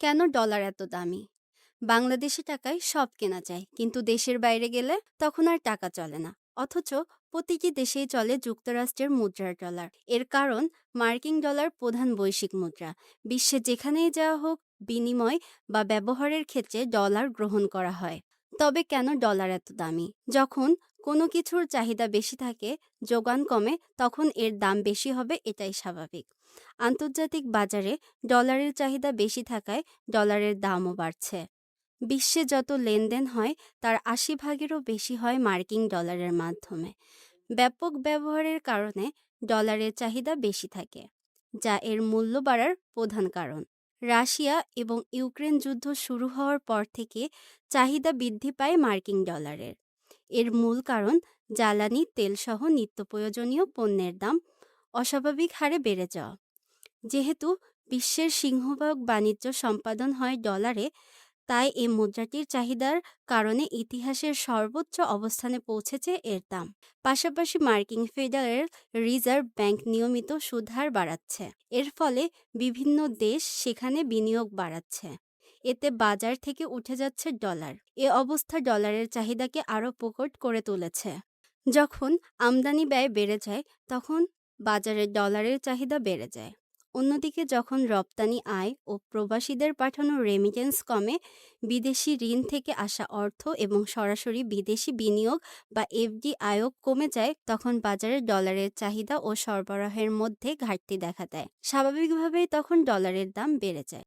কেন ডলার এত দামি? বাংলাদেশে টাকায় সব কেনা যায়, কিন্তু দেশের বাইরে গেলে তখন আর টাকা চলে না। অথচ প্রতিটি দেশেই চলে যুক্তরাষ্ট্রের মুদ্রার ডলার। এর কারণ মার্কিন ডলার প্রধান বৈশ্বিক মুদ্রা। বিশ্বে যেখানেই যাওয়া হোক, বিনিময় বা ব্যবহারের ক্ষেত্রে ডলার গ্রহণ করা হয়। তবে কেন ডলার এত দামি? যখন কোনো কিছুর চাহিদা বেশি থাকে, যোগান কমে, তখন এর দাম বেশি হবে, এটাই স্বাভাবিক। আন্তর্জাতিক বাজারে ডলারের চাহিদা বেশি থাকায় ডলারের দামও বাড়ছে। বিশ্বে যত লেনদেন হয়, তার আশি ভাগেরও বেশি হয় মার্কিন ডলারের মাধ্যমে। ব্যাপক ব্যবহারের কারণে ডলারের চাহিদা বেশি থাকে, যা এর মূল্য বাড়ার প্রধান কারণ। রাশিয়া এবং ইউক্রেন যুদ্ধ শুরু হওয়ার পর থেকে চাহিদা বৃদ্ধি পায় মার্কিন ডলারের। এর মূল কারণ জ্বালানি, তেলসহ নিত্য প্রয়োজনীয় পণ্যের দাম অস্বাভাবিক হারে বেড়ে যাওয়া। যেহেতু বিশ্বের সিংহভাগ বাণিজ্য সম্পাদন হয় ডলারে তাই এই মুদ্রাটির চাহিদার কারণে ইতিহাসের সর্বোচ্চ অবস্থানে পৌঁছেছে এর দাম। পাশাপাশি মার্কিন ফেডারেল রিজার্ভ ব্যাংক নিয়মিত সুদহার বাড়াচ্ছে। এর ফলে বিভিন্ন দেশ সেখানে বিনিয়োগ বাড়াচ্ছে। এতে বাজার থেকে উঠে যাচ্ছে ডলার। এ অবস্থা ডলারের চাহিদাকে আরও প্রকট করে তুলেছে। যখন আমদানি ব্যয় বেড়ে যায়, তখন বাজারে ডলারের চাহিদা বেড়ে যায়। অন্যদিকে যখন রপ্তানি আয় ও প্রবাসীদের পাঠানো রেমিটেন্স কমে, বিদেশি ঋণ থেকে আসা অর্থ এবং সরাসরি বিদেশি বিনিয়োগ বা এফডি আয়োগ কমে যায়, তখন বাজারে ডলারের চাহিদা ও সরবরাহের মধ্যে ঘাটতি দেখা দেয়। স্বাভাবিকভাবেই তখন ডলারের দাম বেড়ে যায়।